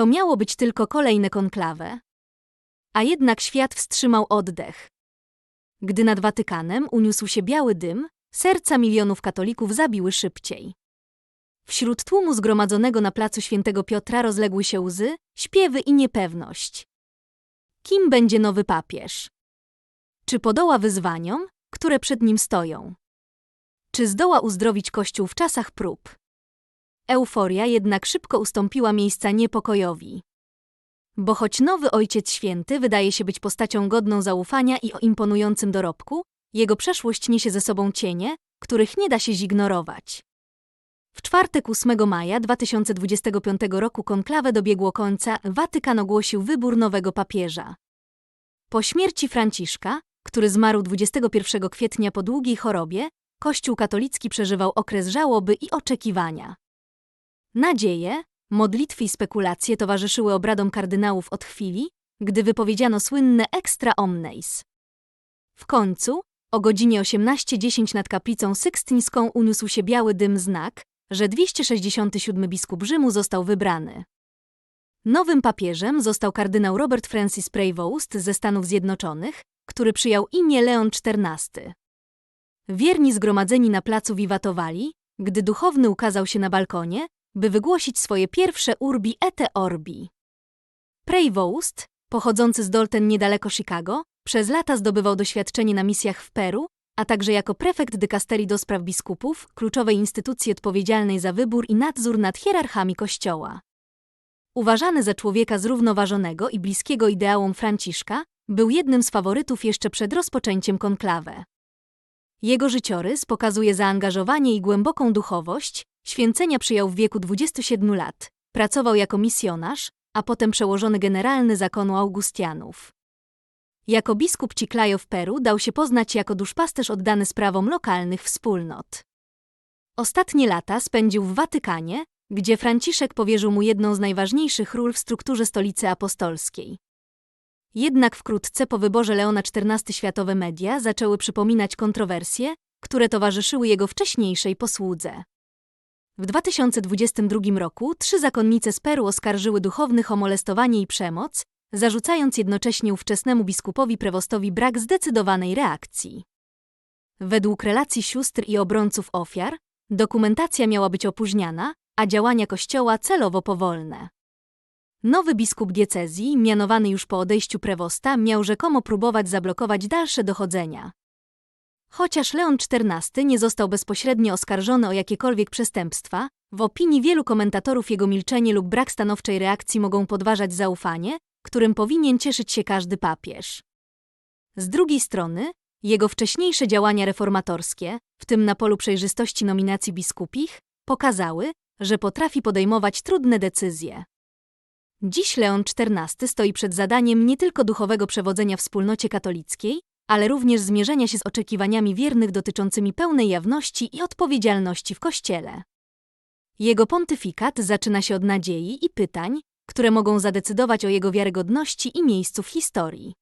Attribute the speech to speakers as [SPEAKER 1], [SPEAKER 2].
[SPEAKER 1] To miało być tylko kolejne konklawę. A jednak świat wstrzymał oddech. Gdy nad Watykanem uniósł się biały dym, serca milionów katolików zabiły szybciej. Wśród tłumu zgromadzonego na placu świętego Piotra rozległy się łzy, śpiewy i niepewność. Kim będzie nowy papież? Czy podoła wyzwaniom, które przed nim stoją? Czy zdoła uzdrowić Kościół w czasach prób? Euforia jednak szybko ustąpiła miejsca niepokojowi. Bo choć nowy Ojciec Święty wydaje się być postacią godną zaufania i o imponującym dorobku, jego przeszłość niesie ze sobą cienie, których nie da się zignorować. W czwartek 8 maja 2025 roku konklawę dobiegło końca, Watykan ogłosił wybór nowego papieża. Po śmierci Franciszka, który zmarł 21 kwietnia po długiej chorobie, Kościół katolicki przeżywał okres żałoby i oczekiwania. Nadzieje, modlitwy i spekulacje towarzyszyły obradom kardynałów od chwili, gdy wypowiedziano słynne extra omnes. W końcu, o godzinie 18.10 nad kaplicą sykstyńską uniósł się biały dym znak, że 267 biskup Rzymu został wybrany. Nowym papieżem został kardynał Robert Francis Prevost ze Stanów Zjednoczonych, który przyjął imię Leon XIV. Wierni zgromadzeni na placu wiwatowali, gdy duchowny ukazał się na balkonie, by wygłosić swoje pierwsze urbi et orbi. Prevost, pochodzący z Dolten niedaleko Chicago, przez lata zdobywał doświadczenie na misjach w Peru, a także jako prefekt dykasterii do spraw biskupów, kluczowej instytucji odpowiedzialnej za wybór i nadzór nad hierarchami Kościoła. Uważany za człowieka zrównoważonego i bliskiego ideałom Franciszka, był jednym z faworytów jeszcze przed rozpoczęciem konklawe. Jego życiorys pokazuje zaangażowanie i głęboką duchowość, święcenia przyjął w wieku 27 lat, pracował jako misjonarz, a potem przełożony generalny zakonu Augustianów. Jako biskup Chiclayo w Peru dał się poznać jako duszpasterz oddany sprawom lokalnych wspólnot. Ostatnie lata spędził w Watykanie, gdzie Franciszek powierzył mu jedną z najważniejszych ról w strukturze stolicy apostolskiej. Jednak wkrótce po wyborze Leona XIV światowe media zaczęły przypominać kontrowersje, które towarzyszyły jego wcześniejszej posłudze. W 2022 roku trzy zakonnice z Peru oskarżyły duchownych o molestowanie i przemoc, zarzucając jednocześnie ówczesnemu biskupowi prewostowi brak zdecydowanej reakcji. Według relacji sióstr i obrońców ofiar, dokumentacja miała być opóźniana, a działania kościoła celowo powolne. Nowy biskup diecezji, mianowany już po odejściu prewosta, miał rzekomo próbować zablokować dalsze dochodzenia. Chociaż Leon XIV nie został bezpośrednio oskarżony o jakiekolwiek przestępstwa, w opinii wielu komentatorów jego milczenie lub brak stanowczej reakcji mogą podważać zaufanie, którym powinien cieszyć się każdy papież. Z drugiej strony, jego wcześniejsze działania reformatorskie, w tym na polu przejrzystości nominacji biskupich, pokazały, że potrafi podejmować trudne decyzje. Dziś Leon XIV stoi przed zadaniem nie tylko duchowego przewodzenia wspólnocie katolickiej, ale również zmierzenia się z oczekiwaniami wiernych dotyczącymi pełnej jawności i odpowiedzialności w Kościele. Jego pontyfikat zaczyna się od nadziei i pytań, które mogą zadecydować o jego wiarygodności i miejscu w historii.